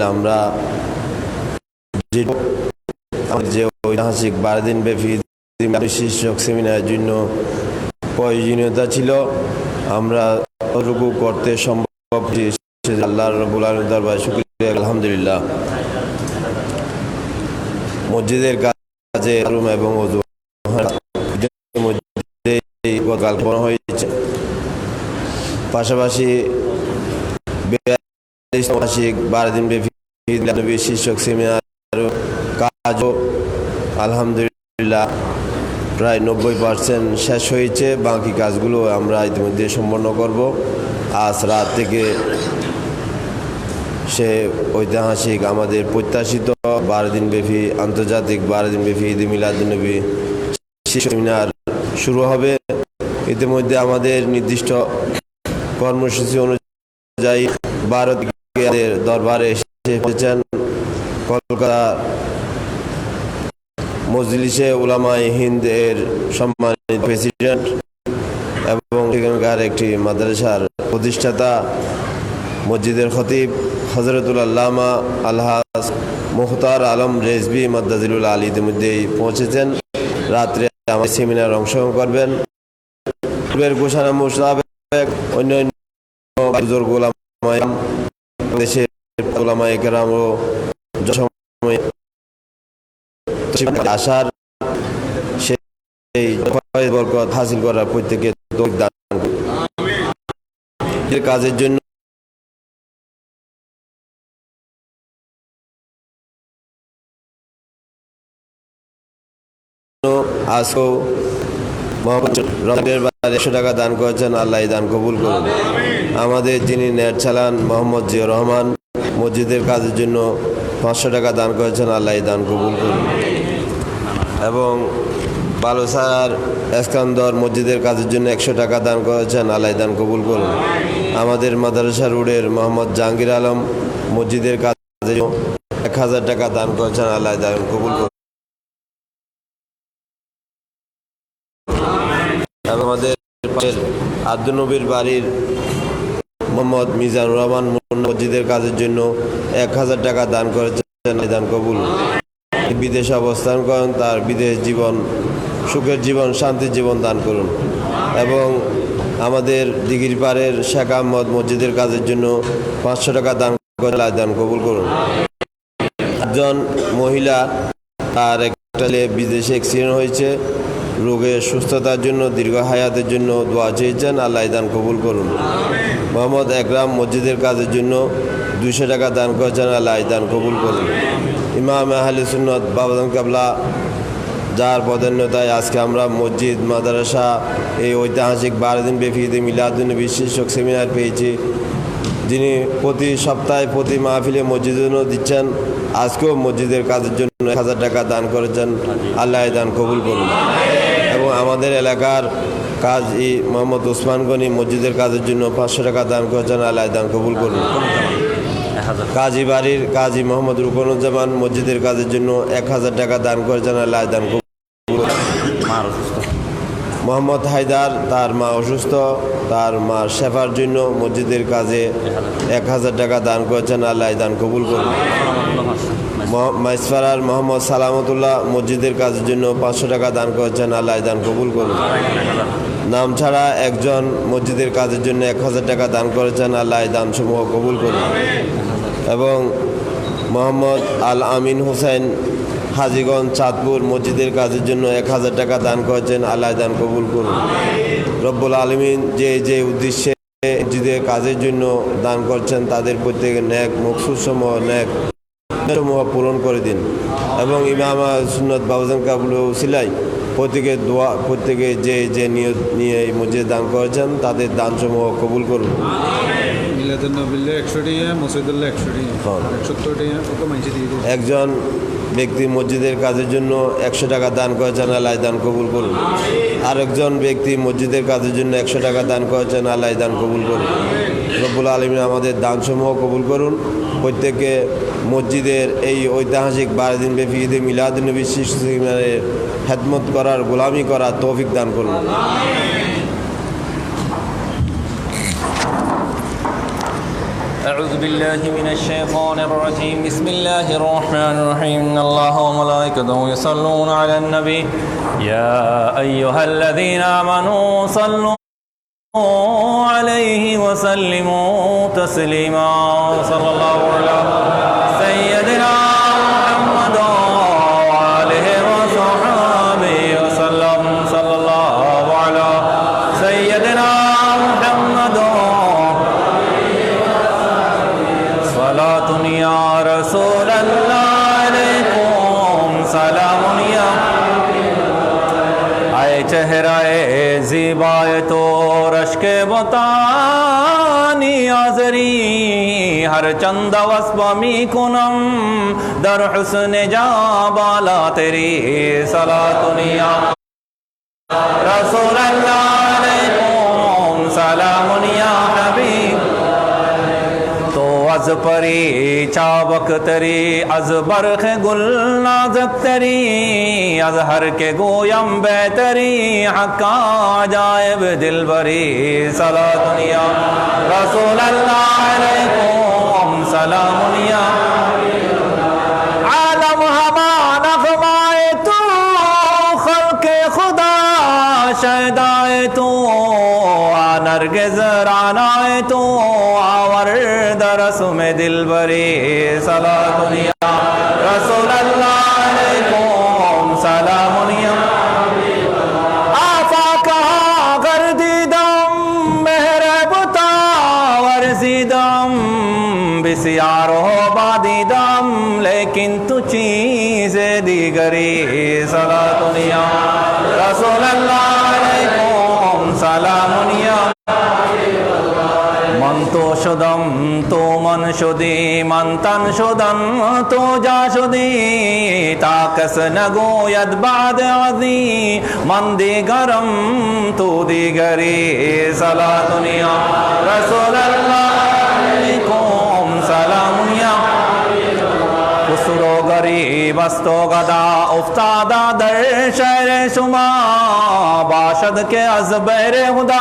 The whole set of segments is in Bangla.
আলহামদুলিল্লাহ আমরা যে ঐতিহাসিক বারো দিন ব্যাপী শীর্ষক সেমিনারের জন্য প্রয়োজনীয়তা ছিল। আমরা করতে সম্ভব আল্লাহ দরবার আলহামদুলিল্লাহ। মসজিদের কাজে রুম এবং গতকাল হয়েছে। পাশাপাশি মাসিক বারো দিন ব্যাপী শীর্ষক সেমিনার কাজও আলহামদুলিল্লাহ প্রায় নব্বই পার্সেন্ট শেষ হয়েছে। বাকি কাজগুলো আমরা ইতিমধ্যে সম্পন্ন করব। আজ রাত থেকে সে ঐতিহাসিক আমাদের প্রত্যাশিত বারো দিন ব্যাপী আন্তর্জাতিক বারো দিন ব্যাপী ঈদ মিলাদুলনবী সেমিনার শুরু হবে। ইতিমধ্যে আমাদের নির্দিষ্ট কর্মসূচি অনুযায়ী বারো আমাদের দরবারে এসেছেন কলকাতা মজলিসে উলামাই হিন্দ এর সম্মানিত প্রেসিডেন্ট এবং এখানকার একটি মাদ্রাসার প্রতিষ্ঠাতা মসজিদের খতিব হজরতুল আল্লামা আলহাজ মুখতার আলম রেজবি মাদ্দাজিলুল আলী ইতিমধ্যেই পৌঁছেছেন। রাত্রে আমার সেমিনার অংশগ্রহণ করবেন। পূর্বের ঘোষণা মোশাবেক অন্যান্য বুজুর্গ দেশের ওলামায়ে কেরামও যথাসময়ে আসার সেই বরকত হাসিল করার প্রত্যেকে দান কাজের জন্য আজকেও একশো টাকা দান করেছেন, আল্লাহ দান কবুল করুন। আমাদের যিনি নেট চালান, মোহাম্মদ জিয়া রহমান, মসজিদের কাজের জন্য পাঁচশো টাকা দান করেছেন, আল্লাহ দান কবুল করুন। এবং বালুসার এসকান্দর মসজিদের কাজের জন্য একশো টাকা দান করেছেন, আল্লাহ দান কবুল করুন। আমাদের মাদ্রাসা রোডের মোহাম্মদ জাহাঙ্গীর আলম মসজিদের কাজের এক হাজার টাকা দান করেছেন, আল্লাহ দান কবুল করুন। এবং আমাদের পাশের আব্দুল নবীর বাড়ির মোহাম্মদ মিজানুর রহমান মসজিদের কাজের জন্য এক হাজার টাকা দান করেছেন দান কবুল। বিদেশে অবস্থান করেন, তার বিদেশ জীবন, সুখের জীবন, শান্তির জীবন দান করুন। এবং আমাদের দিঘির পাড়ের শেখ আহমদ মসজিদের কাজের জন্য পাঁচশো টাকা দান করে দান কবুল করুন। একজন মহিলা, তার একটা বিদেশে অ্যাক্সিডেন্ট হয়েছে। রোগের সুস্থতার জন্য দীর্ঘ হায়াতের জন্য দোয়া চেয়েছেন আল্লাহ দান কবুল করুন। মোহাম্মদ একরাম মসজিদের কাজের জন্য দুইশো টাকা দান করেছেন আল্লাহ দান কবুল করুন। ইমাম আহলি সুন্নত বাবাদান কাবলা, যার পদান্যতায় আজকে আমরা মসজিদ, মাদ্রাসা, এই ঐতিহাসিক বারো দিন ব্যাপী ঈদে মিলাদুন্নবী শীর্ষক সেমিনার পেয়েছি। যিনি প্রতি সপ্তাহে প্রতি মাহফিলে মসজিদের জন্য দিচ্ছেন। আজকেও মসজিদের কাজের জন্য এক হাজার টাকা দান করেছেন। আল্লাহ দান কবুল করুন। আমাদের এলাকার কাজী মোহাম্মদ ওসমান গনি মসজিদের কাজের জন্য পাঁচশো টাকা দান করেছেন, আল্লাহ দান কবুল করুন। কাজী বাড়ির কাজী মোহাম্মদ রুকনুজ্জামান মসজিদের কাজের জন্য এক হাজার টাকা দান করেছেন, আল্লাহ দান কবুল মোহাম্মদ হায়দার তার মা অসুস্থ, তার মা সেবার জন্য মসজিদের কাজে এক হাজার টাকা দান করেছেন, আল্লাহ দান কবুল করুন। মাইসপাড়ার মোহাম্মদ সালামতুল্লাহ মসজিদের কাজের জন্য পাঁচশো টাকা দান করেছেন, আল্লাহ দান কবুল করুন নাম ছাড়া একজন মসজিদের কাজের জন্য এক হাজার টাকা দান করেছেন, আল্লাহ দান সমূহ কবুল করুন এবং মোহাম্মদ আল আমিন হোসেন হাজিগঞ্জ চাঁদপুর মসজিদের কাজের জন্য এক হাজার টাকা দান করেছেন, আল্লাহ দান কবুল করুন রব্বুল আলমিন যে যে উদ্দেশ্যে মসজিদের কাজের জন্য দান করছেন, তাদের প্রত্যেকে ন্যাক মকসুদ সমূহ ন্যাক সমূহ পূরণ করে দিন। এবং ইমাম সুন্নত বাবুজান কাবুল সিলাই প্রত্যেকে দোয়া প্রত্যেকে যে যে নিয়ত নিয়ে এই মসজিদে দান করেছেন তাদের দানসমূহ কবুল করুন। হ্যাঁ। একজন ব্যক্তি মসজিদের কাজের জন্য একশো টাকা দান করেছেন আল্লাহ দান কবুল করুন। আরেকজন ব্যক্তি মসজিদের কাজের জন্য একশো টাকা দান করেছেন আল্লাহ দান কবুল করুন। রব্বুল আলমিন আমাদের দানসমূহ কবুল করুন। প্রত্যেকে মসজিদের এই ঐতিহাসিক বারো দিন ব্যাপী ঈদে মিলাদুলনবী শিশু সেমিনারের খেদমত করার গোলামি করার তৌফিক দান করুন أعوذ بالله من الشيطان الرجيم بسم الله الرحمن الرحيم إن الله وملائكته يصلون على النبي يا أيها الذين آمنوا صلوا عليه وسلموا تسليما صلى الله على سيدنا چہرائے زیبائے تو رش کے بطانی آزری ہر چند وسبمی کنم، در حسن جا بالا تیری سلا دنیا۔ رسول اللہ پری، چاوک تری، از برخ گل نازک تری، از ہر کے گویم بہتری حقا جائب دل بری سلا دنیا، رسول اللہ علیکم، سلام دنیا۔ عالم ہما نغمائے تو، خلق خدا شہدائے تو نرگز رانائے تو۔ মাসুমে দিলবরে সালাতুনিয়া। রাসূলুল্লাহ আলাইকুম সালামুনিয়া। আফাকা গর্দিদম, মেহরাবতা ওয়ারজিদম বিসিয়ারো বাদিদম, লেকিন তু চিজ দিগরে সালাতুনিয়া। রাসূলুল্লাহ আলাইকুম সালামুনিয়া। সদম তো মন সদে মন্তান সদম তো যা সদে তাকস নগো বাদ আদি মন্দে গরম তো দে গরে সালা দুনিয়া রসোল্লা وسرو غريب استو غدا افتادا در شهر شما باشد کے از بیر خدا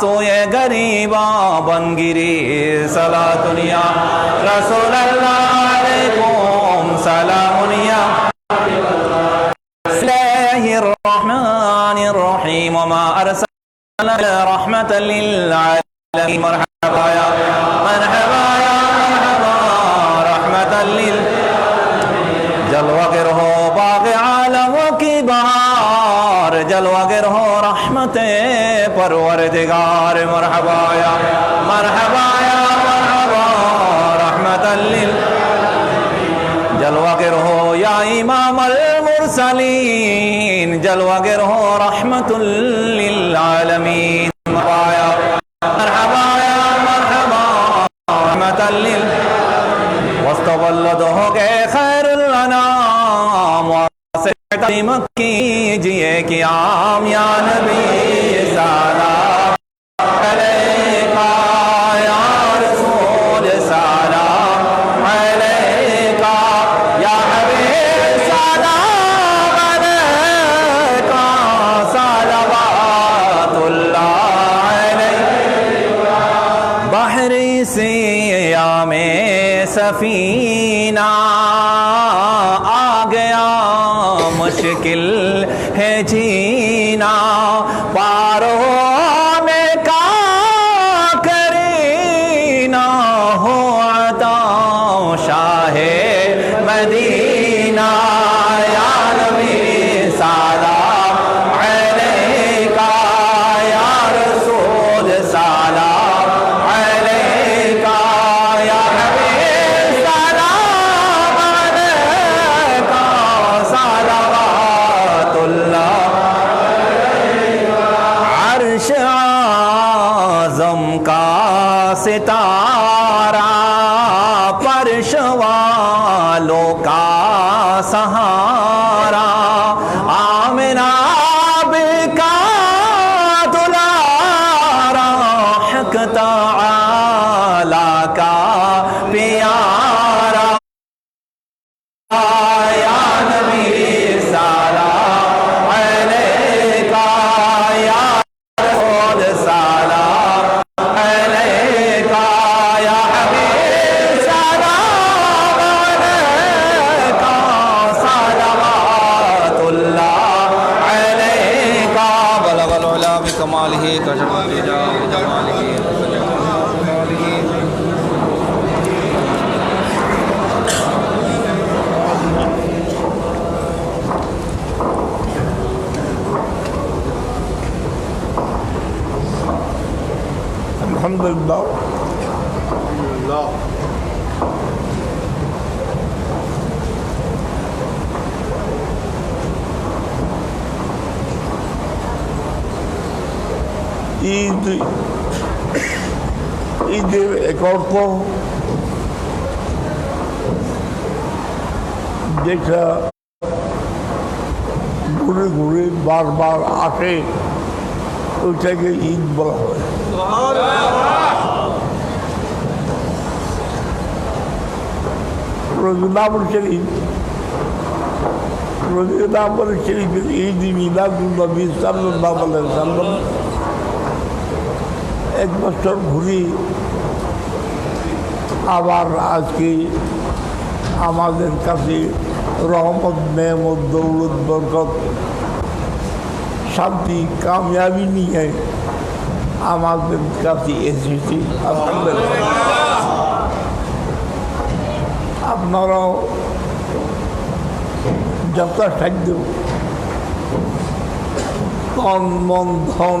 سوئے غریبا بنگیری سلا دنیا رسول اللہ علیکم سلام یا الرحمن الرحيم وما أرسلنا رحمة للعالمين बहार जलवा गिर हो रहमत परवर दिगार मरहबाया मरहबाया मरहबा रहमत लिल जलवा गिर हो या इमाम अल मुरसलीन जलवा गिर हो रहमतुल लिल आलमीन मरहबाया मरहबाया मरहबा रहमत लिल वस्तवल्लद हो गए खैरुल अनाम वासे سفينا والوں کا الحمد لله. ঈদের এক অর্থ যেটা ঘুরে ঘুরে বারবার আসে। ওইটাকে ঈদ বলা হয়। রবিনামুল শরীফ রবিনামুল শরীফের ঈদ মিলাদুল নবী সাল্লাহ সাল্লাম এক বছর ঘুরি। আবার আজকে আমাদের কাছে রহমত মেহমদ দৌলত, বরকত, শান্তি, কামিয়াবি নিয়ে আমাদের কাছে এসেছি। আপনারাও যথাসাধ্য তন, মন, ধন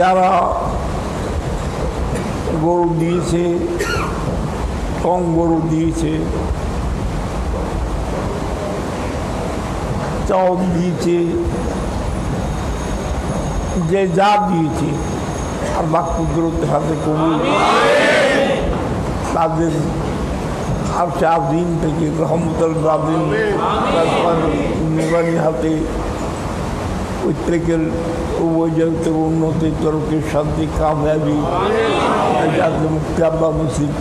যারা গরু দিয়েছে, কম গরু দিয়েছে, চাউল দিয়েছে, যে যা দিয়েছে আল্লাহ কুদরতের হাতে কবুল তাদের আর চার দিন থেকে রহমতুল বাদিন হাতে প্রত্যেকের উভয় উন্নতি তরফে শান্তি, কাময়াবি, যাতে মুক্তি আল্লাহ নসিব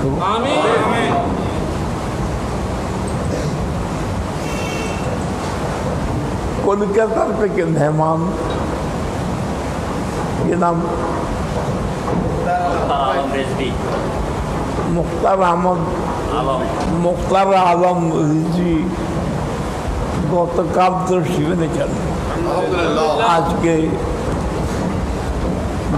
কলকাতার থেকে মেহমান নাম? মুক্তার আহমদ, মুক্তার আলম গতকাল তো শিবেন শিখেছেন আজকে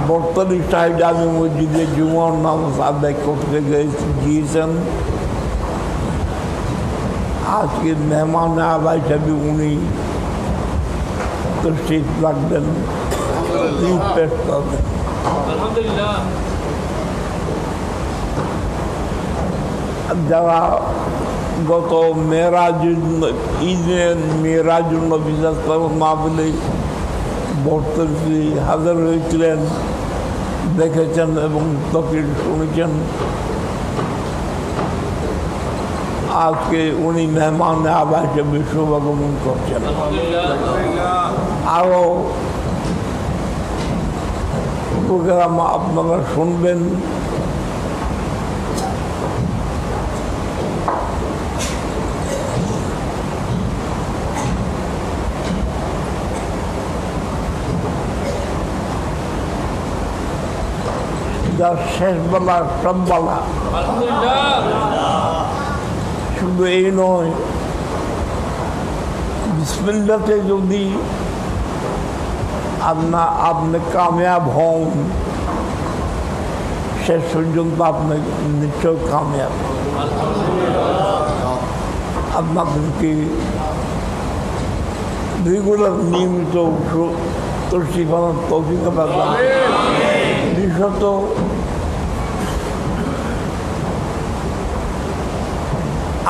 বর্তমানে সাহেব জামি মসজিদে জুমার নামাজ আদায় করতে গিয়ে- গিয়েছেন। আজকে মেহমান আদায় হিসাবে উনি। তো শীত রাখবেন ঈদ পেশ করবেন যারা গত মেয়েরাজুর ঈদে মেয়েরাজুর নবিশ্বাস মা বলে বর্তমানে হাজার হয়েছিলেন, দেখেছেন এবং তখন শুনেছেন। আজকে উনি মেহমান আবাসে হিসেবে শুভাগমন করছেন। আরও প্রোগ্রাম আপনারা শুনবেন। যার শেষ বেলা, সব বেলা। শুধু এই নয়, বিসমিল্লাতে যদি আপনা আপনি কামিয়াব হন শেষ পর্যন্ত আপনি নিশ্চয় কামিয়াব। আপনাদেরকে রেগুলার নিয়মিত তর্সিফানোর তৌফিক বিশেষত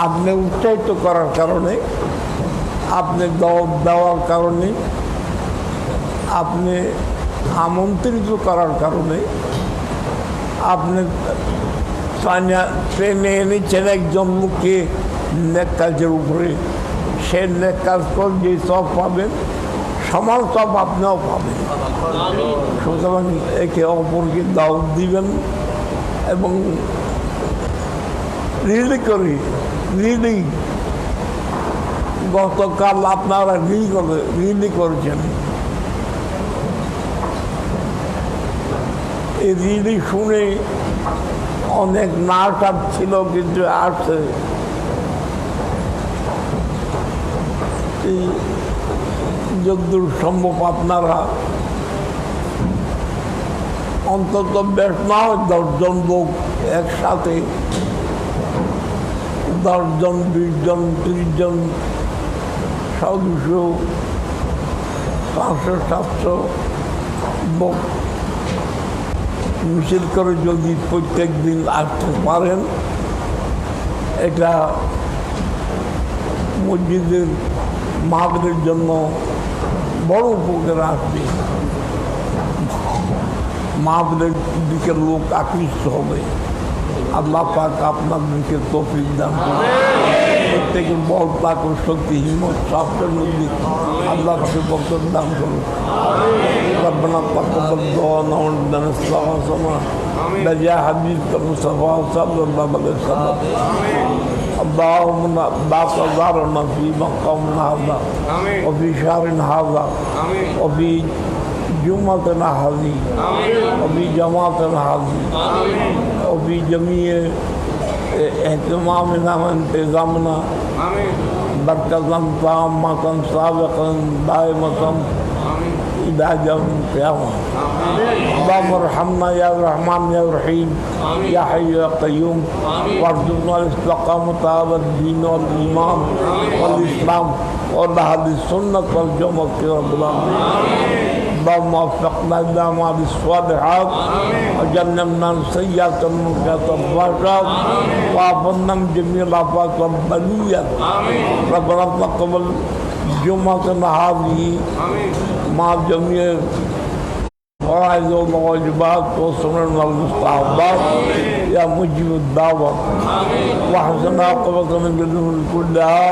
আপনি উৎসাহিত করার কারণে, আপনি দেওয়ার কারণে, আপনি আমন্ত্রিত করার কারণে, আপনি ট্রেনে এনেছেন একজন মুখে নেক কাজের উপরে। সে নেক কাজ করে যে সব পাবেন সমান সব আপনিও পাবেন। সুতরাং একে অপরকে দাওয়াত দিবেন এবং রিলি করি রিলি গতকাল আপনারা ঋণ করে ঋণই করেছেন। এই ঋণই শুনে অনেক নাটক ছিল, কিন্তু এই যদ্দূর সম্ভব আপনারা অন্তত বেশ না দশজন লোক একসাথে। দশজন বিশজন ত্রিশজন সদস্য, পাঁচশো, সাতশো লোক মিছিল করে যদি প্রত্যেক দিন আসতে পারেন, এটা মসজিদের মাহদের জন্য বড় উপকার আসবে। মাহদের দিকে লোক আকৃষ্ট হবে আল্লাহ পাক আপনার দিকে তফিক দান করুন প্রত্যেকের বল পাক ও শক্তি হিম্মত স্বাস্থ্যের মধ্যে আল্লাহ পাকে বক্তব্য দান করুন ربنا تقبل دعاءنا وعندنا استغاثنا بجاه حبيبك المصطفى صلى الله عليه وسلم اللهم لا تضرنا في مقامنا هذا وفي شهرنا هذا وفي جمعتنا هذه وفي جماعتنا هذه وفي جميع اهتمامنا وانتظامنا بركة تامة سابقا دائمة إلى يوم القيامة اللهم ارحمنا يا رحمن يا رحيم يا حي يا قيوم وارزقنا الاستقامة على الدين والإيمان والإسلام وأهل السنة والجمعة رب العالمين اللهم وفقنا دام بالصالحات وجنة من سيئات المكتبات وعافنا من جميع الافات والبليات ربنا تقبل جمعتنا هذه مع جميع فرائض الواجبات وسنن المستحبات يا مجيب الدعوة واحسن عاقبة من الأمور كلها.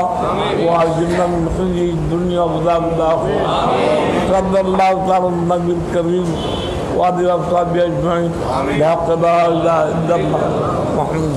واجعلنا من خزي الدنيا وعذاب الآخرة. صلى الله تعالى النبي الكريم. وعلى أصحابه أجمعين. لا إله إلا الله محمد.